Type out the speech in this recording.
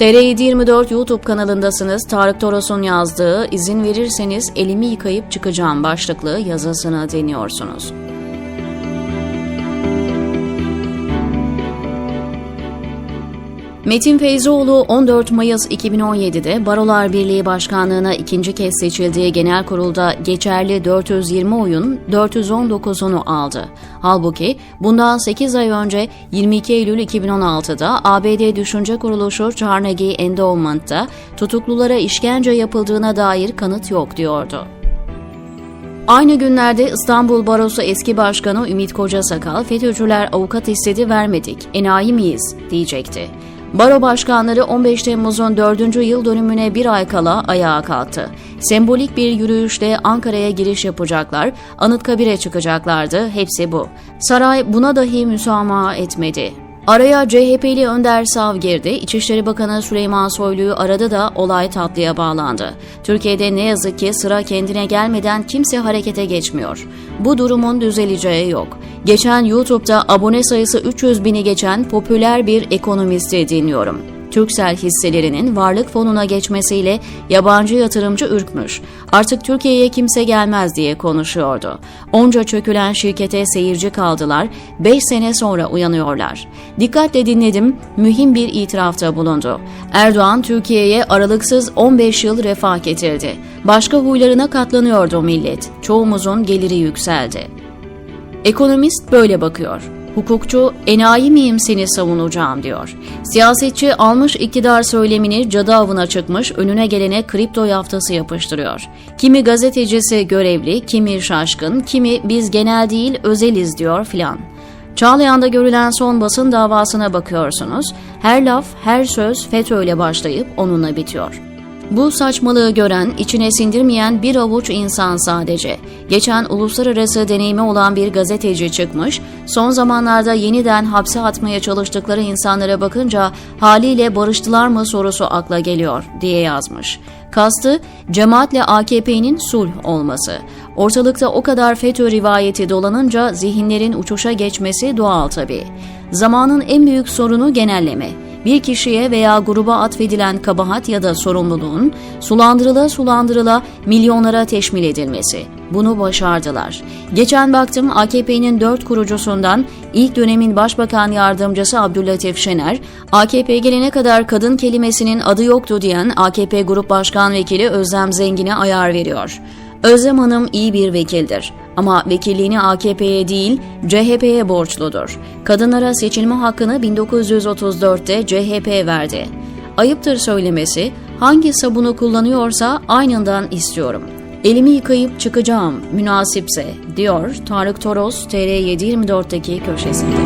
TR724 YouTube kanalındasınız. Tarık Toros'un yazdığı izin verirseniz elimi yıkayıp çıkacağım başlıklı yazısını deniyorsunuz. Metin Feyzoğlu 14 Mayıs 2017'de Barolar Birliği Başkanlığı'na ikinci kez seçildiği genel kurulda geçerli 420 oyun 419'unu aldı. Halbuki bundan 8 ay önce 22 Eylül 2016'da ABD Düşünce Kuruluşu Carnegie Endowment'ta tutuklulara işkence yapıldığına dair kanıt yok diyordu. Aynı günlerde İstanbul Barosu eski başkanı Ümit Kocasakal, FETÖ'cüler avukat istedi vermedik, enayi miyiz diyecekti. Baro başkanları 15 Temmuz'un 4. yıl dönümüne bir ay kala ayağa kalktı. Sembolik bir yürüyüşle Ankara'ya giriş yapacaklar, Anıtkabir'e çıkacaklardı, hepsi bu. Saray buna dahi müsamaha etmedi. Araya CHP'li Önder Sav girdi, İçişleri Bakanı Süleyman Soylu'yu aradı da olay tatlıya bağlandı. Türkiye'de ne yazık ki sıra kendine gelmeden kimse harekete geçmiyor. Bu durumun düzeleceği yok. Geçen YouTube'da abone sayısı 300 bini geçen popüler bir ekonomisti dinliyorum. Türksel hisselerinin varlık fonuna geçmesiyle yabancı yatırımcı ürkmüş. Artık Türkiye'ye kimse gelmez diye konuşuyordu. Onca çökülen şirkete seyirci kaldılar, 5 sene sonra uyanıyorlar. Dikkatle dinledim, mühim bir itirafta bulundu. Erdoğan Türkiye'ye aralıksız 15 yıl refah getirdi. Başka huylarına katlanıyordu millet. Çoğumuzun geliri yükseldi. Ekonomist böyle bakıyor. Hukukçu enayi miyim seni savunacağım diyor. Siyasetçi almış iktidar söylemini cadı avına çıkmış önüne gelene kripto yaftası yapıştırıyor. Kimi gazetecisi görevli, kimi şaşkın, kimi biz genel değil özeliz diyor filan. Çağlayan'da görülen son basın davasına bakıyorsunuz. Her laf, her söz FETÖ ile başlayıp onunla bitiyor. Bu saçmalığı gören, içine sindirmeyen bir avuç insan sadece. Geçen uluslararası deneyimi olan bir gazeteci çıkmış, son zamanlarda yeniden hapse atmaya çalıştıkları insanlara bakınca haliyle barıştılar mı sorusu akla geliyor diye yazmış. Kastı cemaatle AKP'nin sulh olması. Ortalıkta o kadar FETÖ rivayeti dolanınca zihinlerin uçuşa geçmesi doğal tabii. Zamanın en büyük sorunu genelleme bir kişiye veya gruba atfedilen kabahat ya da sorumluluğun sulandırıla sulandırıla milyonlara teşmil edilmesi. Bunu başardılar. Geçen baktım AKP'nin dört kurucusundan ilk dönemin başbakan yardımcısı Abdüllatif Şener, AKP gelene kadar kadın kelimesinin adı yoktu diyen AKP Grup Başkan Vekili Özlem Zengin'e ayar veriyor. Özlem Hanım iyi bir vekildir ama vekilliğini AKP'ye değil CHP'ye borçludur. Kadınlara seçilme hakkını 1934'te CHP verdi. Ayıptır söylemesi, hangi sabunu kullanıyorsa aynından istiyorum. Elimi yıkayıp çıkacağım münasipse diyor Tarık Toros TR724'deki köşesinde.